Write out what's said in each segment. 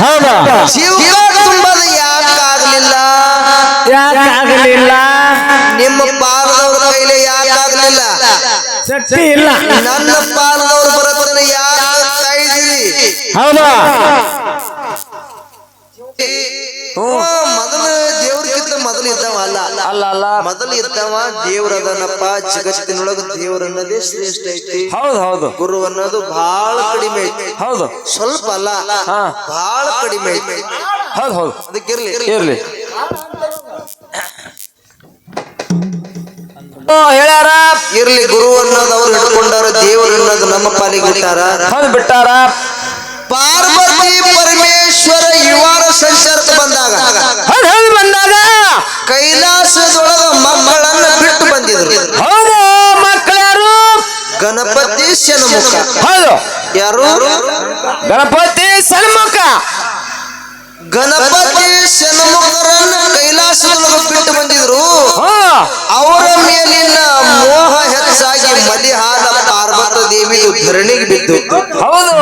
ಹೌದಾ? ಜೀವಕಾಲ ತುಂಬದ ಯಾಕಾಗ್ಲಿಲ್ಲ ಯಾಕಾಗಲಿಲ್ಲ ನಿಮ್ಮ ಪಾದದವ್ರ ಕೈಲಿ ಯಾಕಾಗ್ಲಿಲ್ಲ ಶಕ್ತಿ ಇಲ್ಲ. ನನ್ನ ಪಾದದವ್ರ ಬರತನ ಯಾಕೆ ಕಾಯ್ದಿರಿ ಹೌದಾ? ಅಲ್ಲ ಮೊದಲು ಇದ್ದವ ದೇವ್ರದನಪ್ಪ ಜಗತ್ತಿನೊಳಗ ದೇವರನ್ನದೇ ಶ್ರೇಷ್ಠ ಐತಿ. ಹೌದು ಹೌದು. ಗುರು ಅನ್ನೋದು ಬಹಳ ಕಡಿಮೆ ಐತಿ. ಹೌದು. ಸ್ವಲ್ಪ ಅಲ್ಲ. ಬಹಳ ಕಡಿಮೆ ಐತಿ. ಹೌದು ಹೌದು. ಅದಕ್ಕಿರ್ಲಿ ಇರ್ಲಿ. ಹೇಳ್ಯಾರ? ಇರ್ಲಿ ಗುರು ಅನ್ನೋದು ಅವ್ರು ಹಿಡ್ಕೊಂಡಾರ ದೇವ್ರ ಅನ್ನೋದು ನಮ್ಮ ಪಾಲಿಗೆ ಬಿಟ್ಟಾರ. ಹೌದು ಬಿಟ್ಟಾರ. ಪಾರ್ವತಿ ಪರಮೇಶ್ವರ ಯುವಾರ ಸಂಚಾರಕ್ಕೆ ಬಂದಾಗ ಹೌದು ಬಂದಾಗ. ಕೈಲಾಸದೊಳಗ ಮಕ್ಕಳನ್ನ ಬಿಟ್ಟು ಬಂದಿದ್ರು. ಹೌದು ಮಕ್ಕಳು ಗಣಪತಿ ಶನಮುಖ ಹೌದು. ಯಾರು? ಗಣಪತಿ ಶನಮುಖ ಗಣಪತಿ ಶನಮುಖರನ್ನ ಕೈಲಾಸದೊಳಗ ಬಿಟ್ಟು ಬಂದಿದ್ರು. ಹಾ. ಅವರ ಮೇಲಿನ ಮೋಹ ಹೆಚ್ಚಾಗಿ ಮಲಿಹಾಲ ಪಾರ್ವತ ದೇವಿ ಧರಣಿಗೆ ಬಿದ್ದು. ಹೌದು.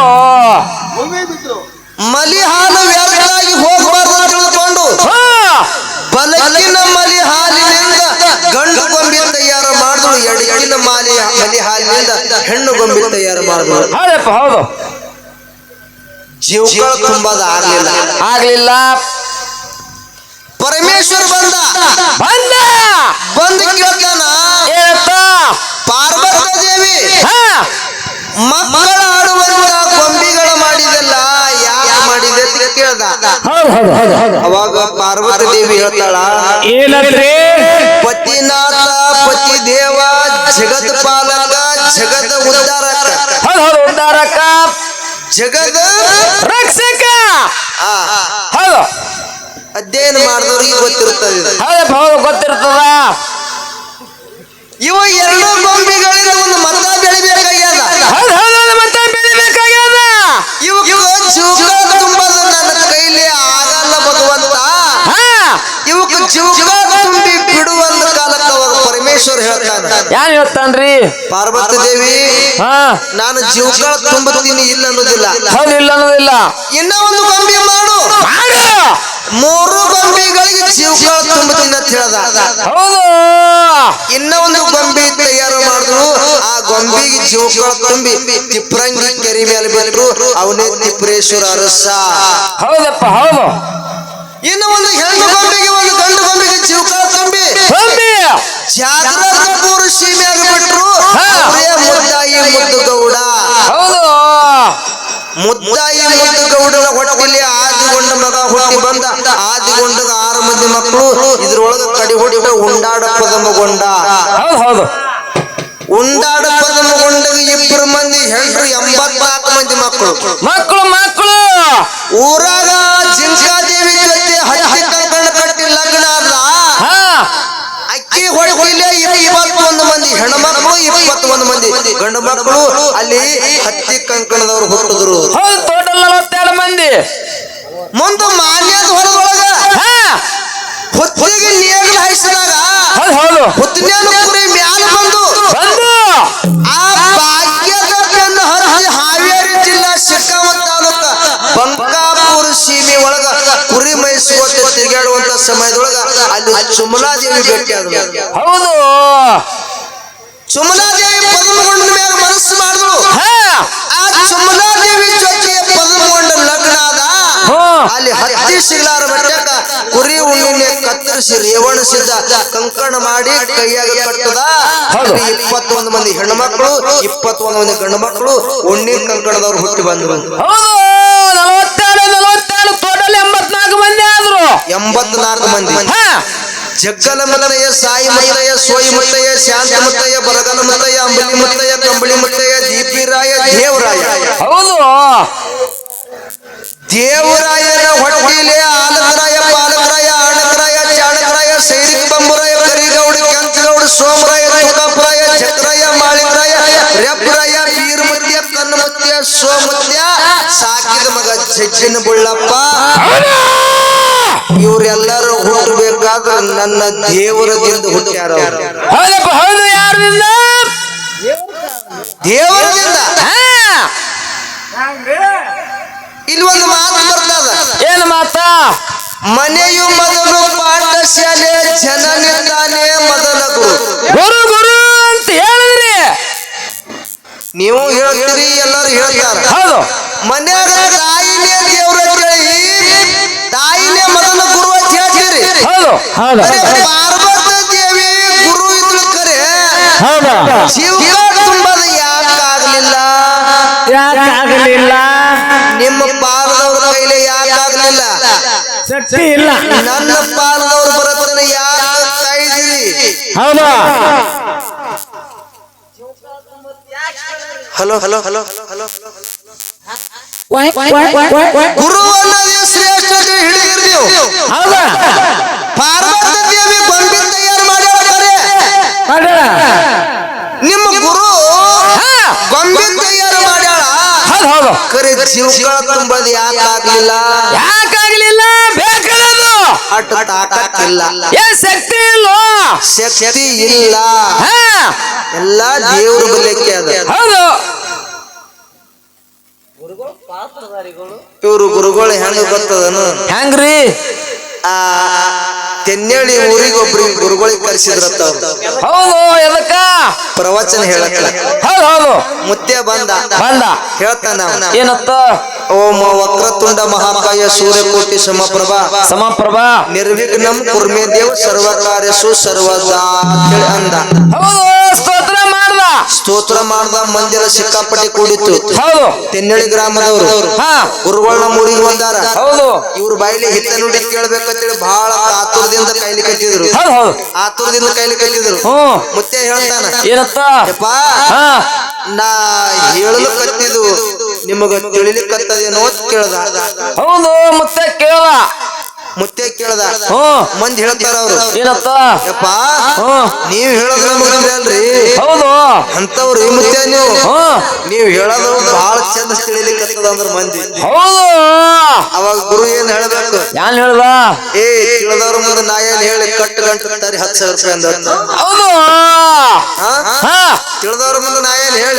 ಮಲಿಹಾಲು ವ್ಯರ್ಥಾಗಿ ಹೋಗಬಾರ್ದು ಅಂತ ತಿಳ್ಕೊಂಡು ಹಾ ಬಲಕಿನ ಮಲಿ ಹಾಲಿನಿಂದ ಗಂಡು ಗೊಂಬಿ ತಯಾರು ಮಾಡಿದ್ರು ಎಡಕಿನ ಮಾಲಿ ಮಲಿ ಹಾಲಿನಿಂದ ಹೆಣ್ಣು ಗೊಂಬಿ ತಯಾರು ಮಾಡಿದ್ರು ಹೌದು ಜೀವಗಳ ತುಂಬದ ಆಗ್ಲಿಲ್ಲ. ಆಗ್ಲಿಲ್ಲ. ಪರಮೇಶ್ವರ ಬಂದ. ಬಂದ. ಬಂದು ಕೇಳ್ತಾನ. ಏನತ್ತ ಪಾರ್ವತ ದೇವಿ. ಮಕ್ಕಳ ಆಡುವಂತ ಗೊಂಬಿಗಳ ಮಾಡಿದಲ್ಲ ಯಾರು ಮಾಡಿದೆ ಅಂತ ಕೇಳ್ದ. ಅವಾಗ ಪಾರ್ವತಿ ದೇವಿ ಹೇಳ್ತಾಳ ಏನಂದ್ರಿ? ಪತಿನಾಥ ಪತಿ ದೇವ ಜಗತ್ ಪಾಲಕ ಜಗದ ಉದ್ಧಾರಕ. ಹೌದು ಉದ್ಧಾರಕ ಜಗದ ರಕ್ಷಕ. ಹೌದು. ಅಧ್ಯಯನ ಮಾಡಿದವ್ರಿಗೆ ಗೊತ್ತಿರುತ್ತದೆ ಇದು. ಹೌದಪ್ಪ ಹೌದು ಗೊತ್ತಿರ್ತದ. ಇವ ಎರಡು ಗೊಂಬೆಗಳಿಂದ ಒಂದು ಮತ ಬೆಳಿಬೇಕಾಗ್ಯದ. ಹೌದು ಹೌದು ಹೌದು ಮತ್ತೆ ಬೆಳಿಬೇಕಾಗ್ಯದ. ಇವಕ್ಕ ಜೀವಕ ಯಾನ್ ಹೇಳ್ತಾನ್ರಿ? ಪಾರ್ವತಿ ದೇವಿ ಹಾ. ನಾನು ಜೀವಕ ತುಂಬುತ್ತೀನಿ ಇಲ್ಲ ಅನ್ನೋದಿಲ್ಲ ಹೌದು ಇಲ್ಲ ಅನ್ನೋದಿಲ್ಲ ಇನ್ನ ಒಂದು ಗೊಂಬೆ ಮಾಡು. ಮಾಡು. ಮೂರು ಗೊಂಬೆಗಳಿಗೆ ಜೀವಕ ತುಂಬುತ್ತೀನಿ ಅಂತ ಹೇಳ್ದ. ಹೌದು. ಇನ್ನ ಒಂದು ಗೊಂಬೆ ತಯಾರು ಮಾಡಿದ್ರು ಆ ಗೊಂಬೆಗೆ ಜೀವಕಳ ತುಂಬಿ ತಿಪ್ರಂಗಿ ಕರಿ ಮೇಲೆ ಬಿಟ್ರು ಅವನೇ ತಿಪ್ರೇಶ್ವರ ಅರಸ. ಹೌದಪ್ಪ ಹೌದು. ಇನ್ನು ಒಂದು ಹೆಣ್ಣು ಗೊಂಬೆಗೆ ಒಂದು ಗಂಡು ಗೊಂಬೆಗೆ ಜೀವಕಳ ತುಂಬಿ. ಸ್ವಾಮಿ ಜಾಗರೂರ ಸೀಮೆಯಾಗ ಬಿಟ್ರು ಹಾ. ಅವರೇ ಮುದ್ದಾಯಿ ಮುದ್ದು ಗೌಡ. ಹೌದು. ಮುದ್ದಾಯಿ ಮುದ್ದು ಗೌಡನ ಹೊಟ್ಟಿಲಿ ಆದಿಗೊಂಡ ಮಗ ಹುಟ್ಟಿ ಬಂದ. ಆದಿಗೊಂಡಗ ಆರು ಮಂದಿ ಮಕ್ಕಳು. ಇದ್ರೊಳಗ ಕಡಿ ಹೊಡಿ ಉಂಡಾಡ ಪದಮಗೊಂಡ. ಹೌದು ಉಂಡಾಡ ಪದಮಗೊಂಡಗ ಇಬ್ಬರು ಮಂದಿ ಹೆಂಡ್ರು ಎಂಬತ್ನಾಲ್ಕು ಮಂದಿ ಮಕ್ಕಳು. ಮಕ್ಕಳು ಮಕ್ಕಳು. ಊರಾಗ ಜಿಂಕಾದೇವಿ ಜೊತೆ ಹತ್ತಿ ಕಂಕಣ ಕಟ್ಟಿ ಲಗ್ನ ಹಾ. ಅಕ್ಕಿ ಹೊಡಿಲೆ ಇಪ್ಪತ್ತೊಂದು ಮಂದಿ ಹೆಣ್ಮಕ್ಳು ಇಪ್ಪತ್ತೊಂದು ಮಂದಿ ಗಂಡು ಮಕ್ಕಳು ಅಲ್ಲಿ ಹತ್ತಿ ಕಂಕಣದವ್ರು ಹುಟ್ಟಿದ್ರು. ಹೌದು ಟೋಟಲ್ ನಲವತ್ತೆರಡು ಮಂದಿ. ಮುಂದೆ ಮಾನ್ಯದ ಹೊರದೊಳಗ ಹುತ್ತಿಗೆ ನೇಗಿಲು ಹಾಯಿಸಿದಾಗ ಹುತ್ತಿನ ಕುರಿ ಮ್ಯಾಲ ಬಂದು ಆ ಭಾಗ್ಯದ ಬೆನ್ನು ಹರಿಸಿ ಹಾವೇರಿ ಜಿಲ್ಲಾ ಶಿಕಾಮತ್ ತಾಲೂಕ ಬಂಕಾಪುರ ಸೀಮೆ ಒಳಗ ಕುರಿ ಮೈಸುವಂತೆ ತಿರುಗಾಡುವಂತ ಸಮಯದೊಳಗ ಅಲ್ಲಿ ಸುಮಲಾದೇವಿ ಭೇಟಿ ಆದ್ರು ಹೌದು. ಸುಮಲಾದೇವಿ ಪದ್ಮಗೊಂಡ ಮೇಲೆ ಮನಸ್ಸು ಮಾಡಿದ್ರು ಆ ಸುಮಲಾದೇವಿ ಜೊತೆ ಪದ್ಮಗೊಂಡ ಲಗ್ನ ಆದ ಅಲ್ಲಿ ಹತ್ತಿ ಸಿಗ್ಲಾರ ಬೆಟ್ಟಕ್ಕ ಕುರಿ ಉಣ್ಣೆ ಕತ್ತರಿಸಿ ರೇವಣಿಸಿದ್ದ ಕಂಕಣ ಮಾಡಿ ಕೈಯಾಗ ಕಟ್ಟದ. ಇಪ್ಪತ್ತೊಂದು ಮಂದಿ ಹೆಣ್ಮಕ್ಳು ಇಪ್ಪತ್ತೊಂದು ಮಂದಿ ಗಂಡು ಮಕ್ಕಳು ಉಣ್ಣಿನ ಕಂಕಣದವ್ರು ಹುಟ್ಟಿ ಬಂದ್ರು. ಎಂಬತ್ನಾಲ್ಕು ಮಂದಿ. ಜಗ್ಗಲ ಮಲ್ಲಯ್ಯ ಸಾಯಿ ಮಲ್ಲಯ್ಯ ಸೋಯಿ ಮಲ್ಲಯ್ಯ ಶಾಂತ ಮಲ್ಲಯ್ಯ ಬರಗಲ ಅಂಬಲಿ ಮಲ್ಲಯ್ಯ ಕಂಬಳಿ ಮಲ್ಲಯ್ಯ ದೀಪಿರಾಯ ದೇವರಾಯ. ಹೌದು. ದೇವರಾಯನ ಹೊಟ್ಟಿಲೆ ಆಲಕರಾಯ ಪಾಲಕರಾಯ ಆಣಕರಾಯ ಚಾಣಕರಾಯ ಸೈನಿಕ ಬಂಬುರಾಯ ಕರಿಗೌಡ ಕೆಂಚಗೌಡ ಸೋಮರಾಯ ತುಕಾಪುರಾಯ ಚಕ್ರಾಯ ಮಾಳಿಕರಾಯ ರೆಪ್ರಾಯ ವೀರಮತ್ಯ ಕನ್ನಮತ್ಯ ಸೋಮತ್ಯ ಸಾಕಿದ ಮಗ ಜಜ್ಜಿನ ಬುಳ್ಳಪ್ಪ. ಇವರೆಲ್ಲರೂ ಹುಟ್ಟಬೇಕಾದ್ರೆ ನನ್ನ ದೇವರದಿಂದ ಹುಟ್ಟ್ಯಾರ. ಹೌದಪ್ಪ ಹೌದು ಯಾರಿಂದ ದೇವರದಿಂದ ಇಲ್ಲಿ ಒಂದು ಮಾತು ಬರ್ತದ. ಏನಂತ ಮನೆಯು ಮೊದಲು ಪಾಠಶಾಲೆ ಜನನಿದ್ದಾನೆ ಮೊದಲ ಗುರು ಗುರು ಗುರು ಅಂತ ಹೇಳಿದ್ರಿ. ನೀವು ಹೇಳ್ತೀರಿ ಎಲ್ಲರೂ ಹೇಳ್ತಾರ. ಹೌದು. ಮನ್ಯಾಗ ತಾಯಿನೇ ಮೊದಲ ಗುರು ಅಂತ ಹೇಳ್ತೀರಿ. ಹೌದು. ಹೌದು. ಅರೆ ಪಾರ್ವತ ದೇವಿ ಗುರು ಇದ್ಲು ಕರೆ. ಹೌದು. ಜೀವ ತುಂಬದ ಯಾಕಾಗ್ಲಿಲ್ಲ ಯಾಕಾಗಲಿಲ್ಲ ನಿಮ್ಮ ಪಾದದವ್ರ ಕೈಲಿ ಯಾಕಾಗ್ಲಿಲ್ಲ ಶಕ್ತಿ ಇಲ್ಲ. ನನ್ನ ಪಾದದವ್ರ ಬರತನ ಯಾಕೆ ಕಾಯ್ದಿರಿ ಹೌದು. Hello hello hello hello. ಹೌದು ಗುರು ಅನ್ನೋದು ಶ್ರೇಷ್ಠ ಹಿಡಿದಿರಿ ನೀವು ಪಾರ್ವತ ದೇವಿ ಗೊಂಬೆ ತಯಾರು ಮಾಡ್ಯಾಳ ಕರೆ ನಿಮ್ಮ ಗುರು ಗೊಂಬೆ ತಯಾರು ಮಾಡ್ಯಾಳ ಹೌದು ಹೌದು ಜೀವಗಳ ತುಂಬದ ಯಾಕಾಗ್ಲಿಲ್ಲ ಯಾಕಾಗಲಿಲ್ಲ? ಬೇಕಾದದು ಅಟ್ ತಾಕತ್ತಿಲ್ಲ. ಏ ಶಕ್ತಿ ಇಲ್ಲ ಶಕ್ತಿ ಇಲ್ಲ. ಎಲ್ಲ ದೇವ್ರ ಬಲ್ಯಕ್ಕೆ ಅದ. ಹೌದು. ಇವ್ರು ಗುರುಗಳು ಹೆಂಗ ಗೊತ್ತದನು? ಹೆಂಗ್ರಿ? ಆ ತೆನ್ನಳ್ಳಿ ಊರಿಗೆ ಒಬ್ರು ಗುರುಗಳಿಗೆ ಕರೆಸಿದ್ರತ್ತ. ಹೌದು ಎದಕ್ಕ? ಪ್ರವಚನ ಹೇಳಕ್ಕ. ಹೌದು ಹೌದು. ಮುತ್ಯ ಬಂದ. ಬಂದ. ಹೇಳ್ತಾನ ಏನತ್ತ? ಓಂ ವಕ್ರತುಂಡ ಮಹಾಕಾಯ ಸೂರ್ಯಕೋಟಿ ಸಮಪ್ರಭಾ. ಸಮಪ್ರಭಾ. ನಿರ್ವಿಘ್ನಂ ಕುರ್ಮೇ ದೇವ ಸರ್ವ ಕಾರ್ಯಸು ಸರ್ವದಾ ಅಂತೇಳಿ ಅಂದ. ಹೌದು ಸ್ತೋತ್ರ ಮಾಡ್ದ. ಸ್ತೋತ್ರ ಮಾಡ್ದ ಮಂದಿರ ಸಿಕ್ಕಾಪಟ್ಟಿ ಕೂಡಿತ್ತು. ಹೌದು. ತೆನ್ನಳ್ಳಿ ಗ್ರಾಮದವರು. ಹಾ. ಗುರುಗಳ ಊರಿಗೆ ಬಂದಾರ. ಹೌದು. ಇವ್ರ ಬಾಯಿಲಿ ಹಿತ್ತ ನುಡಿ ಕೇಳ್ಬೇಕಂತೇಳಿ ಬಹಳ ಆತುರದಿಂದ ಕೈಲಿ ಕಟ್ಟಿದ್ರು. ಹೌದು ಹೌದು. ಆತುರದಿಂದ ಕೈಲಿ ಕಟ್ಟಿದ್ರು. ಮತ್ತೆ ಮುತ್ತೆ ಹೇಳ್ತಾನ. ಏನಪ್ಪ ಯಪ್ಪ ಹಾ ನಾ ಹೇಳಲು ಕತ್ತಿದು ನಿಮಗ ತಿಳಿಲಿಕ್ಕತ್ತದೇನೋ ಕೇಳ್ದ. ಹೌದು ಮತ್ತೆ ಕೇಳ ಮುತ್ತೆ ಕೇಳ್ದ. ಮಂದಿ ಹೇಳ್ತಾರ ಅವ್ರು. ಏನತ್ತ ಯಪ್ಪ ನೀವ್ ಹೇಳೋದ್ ನಮಗ್ ಅಲ್ರಿ. ಹೌದು. ಅಂತವ್ರು ಈ ಮುತ್ತೆ ನೀವು. ನೀವ್ ಹೇಳೋದು ಬಹಳ ಚಂದ ತಿಳಿಲಿಕ್ಕೆ ಅಂದ್ರ ಮಂದಿ. ಹೌದು. ಅವಾಗ ಗುರು ಏನ್ ಹೇಳ್ಬೇಕು? ಯಾನ್ ಹೇಳ್ದ? ಏ ತಿಳಿದವ್ರ ಮುಂದೆ ನಾ ಏನ್ ಹೇಳಿ ಕಟ್ಟು ಗಂಟು ಹತ್ತು ಸಾವಿರ ರೂಪಾಯಿ ಅಂದ ಹೌದು. ತಿಳಿದವ್ರ ಮುಂದೆ ನಾ ಏನ್ ಹೇಳ?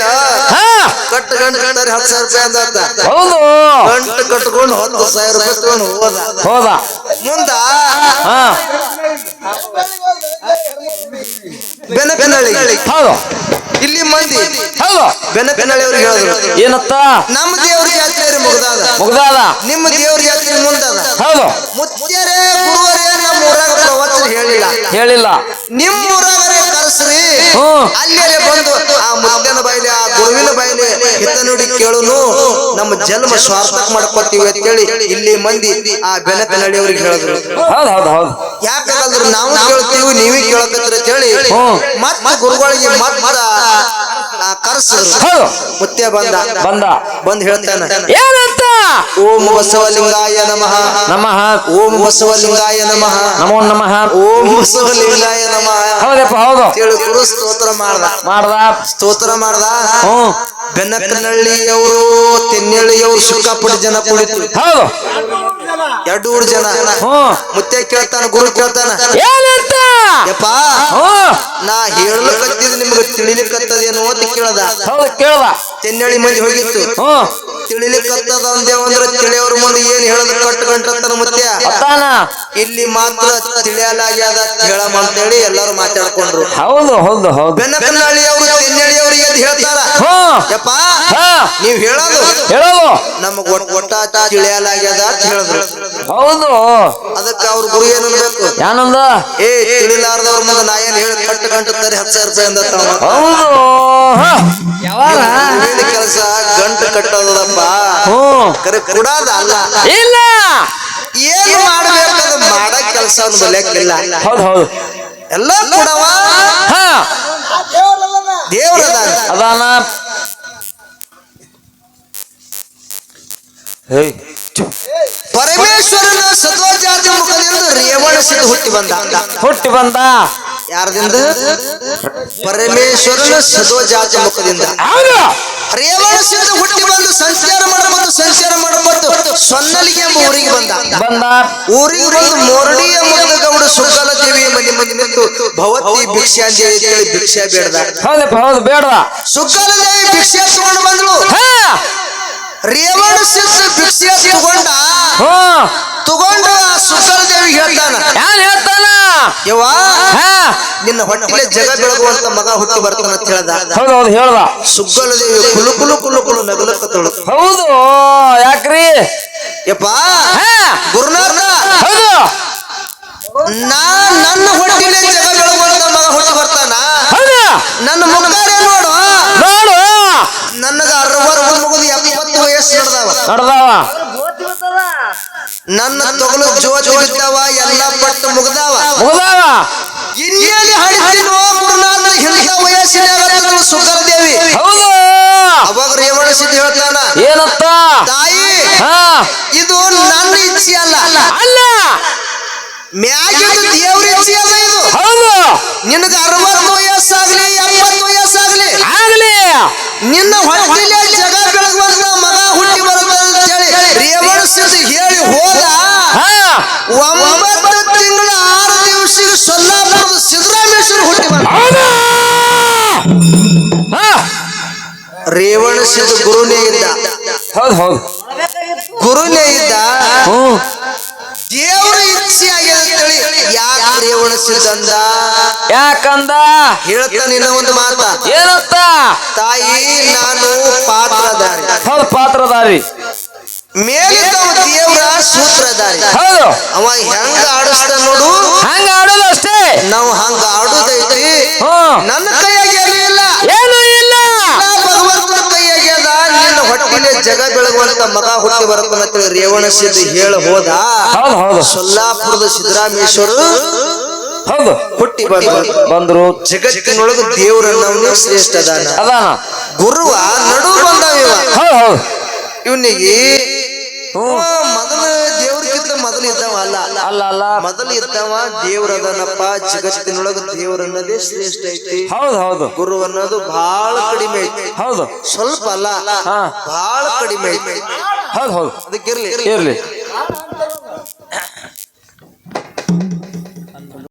ಕಟ್ಟು ಗಂಟು ತರಿ ಹತ್ತು ಸಾವಿರ ರೂಪಾಯಿ ಅಂದ ಹೌದು. ಗಂಟು ಕಟ್ಕೊಂಡು ಹತ್ತು ಸಾವಿರ ರೂಪಾಯಿ ತಗೊಂಡು ಹೋದ. ಹೋದ. ಮುಂದ? ಹಾ. ಬೆನಕನಳ್ಳಿ ಹೌದು. ಇಲ್ಲಿ ಮಂದಿ. ಹೌದು. ಬೆನಕನಳ್ಳಿ ಅವ್ರಿಗೆ ಹೇಳಿದ್ರು. ಏನತ್ತ? ನಮ್ಮ ದೇವ್ರ ಜಾತ್ರೆ ಮುಗ್ದಾದ. ಮುಗ್ದಾದ? ನಿಮ್ಮ ದೇವ್ರ ಜಾತ್ರೆ ಮುಂದದ. ಹೌದು. ಮುತ್ಯರೇ ಗುರುವರೇ ನಮ್ಮ ಊರಾಗ ಪ್ರವಚನ ಹೇಳಿಲ್ಲ. ಹೇಳಿಲ್ಲ. ನಿಮ್ಮ ಊರಾಗರೇ ಕರೆಸ್ರಿ ಅಲ್ಲೇ ಬಂದು ಆ ಮುದ್ದನ ಬೈಲಿ ಆ ಗುರುವಿನ ಬಾಯಿಲೆ ಹಿತ ನುಡಿ ಕೇಳುನು ನಮ್ಮ ಜನ್ಮ ಸ್ವಾರ್ಥಕ ಮಾಡ್ಕೊತೀವಿ ಅಂತ ಹೇಳಿ ಇಲ್ಲಿ ಮಂದಿ ಆ ಬೆನತ ನಡೆಯವ್ರಿಗೆ ಹೇಳಿದ್ರು. ಹೌದು ಹೌದು ಹೌದು. ಯಾಕಂದ್ರೆ ನಾವು ಕೇಳ್ತೀವಿ ನೀವೇ ಕೇಳಕತ್ರ ಅಂತ ಹೇಳಿ. ಮತ್ತ ಗುರುಗಳಿಗೆ ಮತ್ತ ಆ ಹೌದು. ಮುತ್ಯ ಬಂದ. ಬಂದ. ಬಂದ್ ಹೇಳ್ತಾನೆ. ಏನಂತ? ಓಂ ಬಸವಲಿಂಗಾಯ ನಮಃ. ನಮಃ. ಓಂ ಬಸವಲಿಂಗಾಯ ನಮಃ. ನಮೋ ನಮಃ. ಓಂ ಬಸವಲಿಂಗಾಯ ನಮಃ. ಹೌದಪ್ಪ ಹೌದು. ಹೇಳಿ ಗುರು ಸ್ತೋತ್ರ ಮಾಡ್ದ. ಮಾಡ್ದ. ಸ್ತೋತ್ರ ಮಾಡ್ದ. ಹ್ಮ್ ಬೆನ್ನಕನಹಳ್ಳಿಯವರು ತೆನ್ನಳ್ಳಿಯವರು ಸಿಕ್ಕಾಪಟ್ಟಿ ಜನ ಕುಳಿತು. ಹೌದು. ಎರಡು ಊರು ಜನ. ಮುತ್ತೆ ಕೇಳ್ತಾನ ಗುರು ಕೇಳ್ತಾನ. ಯಪ್ಪ ನಾ ಹೇಳಕತ್ತಿದ್ ನಿಮ್ಗೆ ತಿಳಿಲಿಕ್ಕತ್ತದೇನು ಅಂತ ಕೇಳದ. ಕೇಳ್ದ. ತೆನ್ನಳ್ಳಿ ಮಂದಿ ಹೋಗಿತ್ತು. ತಿಳಿಲಿಕ್ಕತ್ತದ ಅಂದೇವಂದ್ರ ತಿಳಿಯವ್ರ ಮುಂದೆ ಏನ್ ಹೇಳದ್? ಕಟ್ಟು ಮತ್ತೆ ಅತ್ತಾನ. ಇಲ್ಲಿ ಮಾತ್ರ ತಿಳಿಯಲಾಗ್ಯದ ಹೇಳಮ್ಮ ಅಂತೇಳಿ ಎಲ್ಲಾರು ಮಾತಾಡ್ಕೊಂಡ್ರು. ಹೌದು ಹೌದು ಹೌದು. ಬೆನ್ನಕನಹಳ್ಳಿ ಅವರು ಅವ್ರಿಗೆ ಎದ್ದು ಹೇಳ್ತಾರ ಯಪ್ಪ ನೀವ್ ಹೇಳೋದು? ಹೇಳೋದು. ನಮಗ್ ಒಟ್ಟಾಟ ಒಟ್ಟ ತಿಳಿಯಲಾಗ್ಯದ ಅಂತ ಹೇಳಿದ್ರು. ಹೌದು. ಅದಕ್ಕೆ ಅವ್ರ ಗುರು ಏನ್ ಅನ್ಬೇಕು? ಯಾನಂದ? ಏ ತಿಳಿಲಾರ್ದವ್ರ ಮುಂದೆ ನಾ ಏನ್ ಹೇಳಿ ಕಟ್ಟಕಂಟತ್ತಾರೆ ಹತ್ತು ಸಾವಿರ ರೂಪಾಯಿ ಅಂದ ಹೌದು. ಯಾವಾಗ? ಕೆಲಸ ಗಂಟು ಕಟ್ಟೋದಪ್ಪ ಹ್ಮ್ ಕರೆ ಕೊಡೋದ ಅಲ್ಲ. ಇಲ್ಲ. ಏನು ಮಾಡ್ಬೇಕದ ಮಾಡ ಕೆಲಸ ಬಲಿಯಕ್ಕಿಲ್ಲ. ಹೌದು ಹೌದು. ಎಲ್ಲ ಕೊಡವ. ಹಾ. ದೇವ್ರದ ಅದಾನ. ಪರಮೇಶ್ವರನ ಸತ್ವಜಾತಿ ಮುಖದಿಂದ ರೇವಣ ಸಿದ್ಧ ಹುಟ್ಟಿ ಬಂದ. ಹುಟ್ಟಿ ಬಂದ. ಯಾರದಿಂದ? ಪರಮೇಶ್ವರನ ಸದೋಜಾತ ಮುಖದಿಂದ. ರೇವಣ ಸಿದ್ಧ ಹುಟ್ಟಿ ಬಂದು ಸಂಚಾರ ಮಾಡಬಹುದು ಸಂಚಾರ ಮಾಡಬಹುದು ಸೊನ್ನಲಿಗೆ ಎಂಬ ಊರಿಗೆ ಬಂದ. ಊರಿಗೆ ಬಂದು ಮೋರಡಿಯ ಗೌಡ ಸುಗಲ ದೇವಿ ಮನೆ ಮುಂದೆ ನಿಂತು ಭವತಿ ಭಿಕ್ಷೆ ಅಂತ ಹೇಳಿ ಭಿಕ್ಷೆ ಬೇಡದ. ಹೌದು ಬೇಡದ. ಸುಗಲ ದೇವಿ ಭಿಕ್ಷೆ ತಗೊಂಡು ಬಂದ್ರು ರೇವಣ ಸಿದ್ಧ ಭಿಕ್ಷೆ ತಗೊಂಡ. ತಗೊಂಡು ಆ ದೇವಿ ಹೇಳ್ತಾನ. ಯವ್ವ? ಹಾ. ನಿನ್ನ ಹೊಟ್ಟಿಲೆ ಜಗ ಬೆಳಗುವಂತ ಮಗ ಹುಟ್ಟಿ ಬರ್ತಾನ ಅಂತ ಹೇಳ್ದ. ಹೌದು ಹೌದು ಹೇಳ್ದ. ಸುಗ್ಗಲ ದೇವಿ ಕುಲು ಕುಲು ಕುಲು ಕುಲು ನಗಲಕ್ಕತ್ತಳು ಹೌದು ಯಾಕ್ರಿ? ಯಪ್ಪ ಗುರುನಾಥ ಹೌದು. ನಾ ನನ್ನ ಹೊಟ್ಟಿಲೆ ಜಗ ಬೆಳಗುವಂತ ಮಗ ಹುಟ್ಟಿ ಬರ್ತಾನ. ಹೌದು. ನನ್ನ ಮುಖಾರೆ ನೋಡು ನೋಡು ನನಗ ಅರವತ್ತು ಮುಗಿದು ಎಪ್ಪತ್ತು ವಯಸ್ಸು ನಡೆದಾವ. ನಡ್ದಾವ. ನನ್ನ ತೊಗಲು ಜೋತಿ ಬಿದ್ದವ ಎಲ್ಲ ಪಟ್ಟು ಮುಗ್ದಾವ. ಮುಗ್ದಾವ? ಇನ್ನೇನು ಹಡಿತೀನೋ ಗುರುನಾಥ ಇಂಥ ವಯಸ್ಸಿನಾಗ ಸುಗರ್ ದೇವಿ ಹೌದು. ಅವಾಗ ರೇವಣ ಸಿದ್ಧ ಹೇಳ್ತಾನ ಏನತ್ತ? ತಾಯಿ ಇದು ನನ್ನ ಇಚ್ಛೆ ಅಲ್ಲ. ಅಲ್ಲ. ಮ್ಯಾಗಿದ್ದು ದೇವ್ರ ಇಚ್ಛೆ ಅಲ್ಲ ಇದು. ಹೌದು. ನಿನಗ ಅರವತ್ತು ವಯಸ್ಸಾಗ್ಲಿ ಎಪ್ಪತ್ತು ವಯಸ್ಸಾಗ್ಲಿ. ಆಗ್ಲಿ. ನಿನ್ನ ಹೊಟ್ಟೆಲೆ ಜಗ ಒಂಬತ್ತು ತಿಂಗಳ ಆರು ದಿವಸ ಸೊಲ್ಲಾಪುರದ ಸಿದ್ದರಾಮೇಶ್ವರ ಹುಟ್ಟಿ ರೇವಣ ಸಿದ್ಧ ಗುರುನೇ ಇದ್ದ. ಹೌದು ಹೌದು. ಗುರುನೇ ಇದ್ದ. ದೇವರ ಇಚ್ಛೆ ಆಗ್ಯದ ಯಾಕ ಯಾಕೆ ರೇವಣ ಸಿದ್ಧ ಅಂದ? ಯಾಕಂದ? ಹೇಳ್ತಾನೆ ನಿನ್ನ ಒಂದು ಮಾತ. ಏನಂತ? ತಾಯಿ ನಾನು ಪಾತ್ರಧಾರಿ. ಹೌದು ಪಾತ್ರಧಾರಿ. ಮೇಲಿದ್ದವ ದೇವರ ಸೂತ್ರಧಾರಿ. ಹೌದು. ಅವ ಹೆಂಗ ಆಡಸ್ತ ನೋಡು. ಹಂಗ ಆಡೋದು ಅಷ್ಟೇ. ನಾವು ಹಂಗ ಆಡುದೈತಿ. ನನ್ನ ಕೈಯಾಗಿ ಇಲ್ಲ ಏನು ಇಲ್ಲ. ಭಗವಂತನ ಕೈಯಾಗಿ ನಿನ್ನ ಹೊಟ್ಟಿಲೆ ಜಗ ಬೆಳಗುವಂತ ಮಗ ಹುಟ್ಟಿ ಬರುತ್ತಾನ ಅಂತೇಳಿ ರೇವಣ ಸಿದ್ಧ ಹೇಳ ಹೋದ. ಸೊಲ್ಲಾಪುರದ ಸಿದ್ದರಾಮೇಶ್ವರು ಹೌದು. ಹುಟ್ಟಿ ಬಂದ್ರು. ಜಗತ್ತಿನೊಳಗ ದೇವರನ್ನ ಶ್ರೇಷ್ಠ ಅದಾನ. ಗುರುವ ನಡು ಬಂದವ ಇವನಿಗೆ ಮೊದಲು ದೇವ್ರಕ್ಕಿಂತ ಮೊದಲು ಇದ್ದವ ಅಲ್ಲ. ಅಲ್ಲ ಅಲ್ಲ. ಮೊದಲು ಇದ್ದವ ದೇವ್ರದನಪ್ಪ ಜಗತ್ತಿನೊಳಗ ದೇವ್ರನ್ನದೇ ಶ್ರೇಷ್ಠ ಐತಿ. ಹೌದು ಹೌದು. ಗುರು ಅನ್ನೋದು ಬಹಳ ಕಡಿಮೆ ಐತಿ. ಹೌದು. ಸ್ವಲ್ಪ ಅಲ್ಲ ಹಾ. ಬಹಳ ಕಡಿಮೆ ಐತಿ. ಹೌದು ಹೌದು. ಅದಕ್ಕೆ ಅದಕ್ಕಿರ್ಲಿ ಇರ್ಲಿ.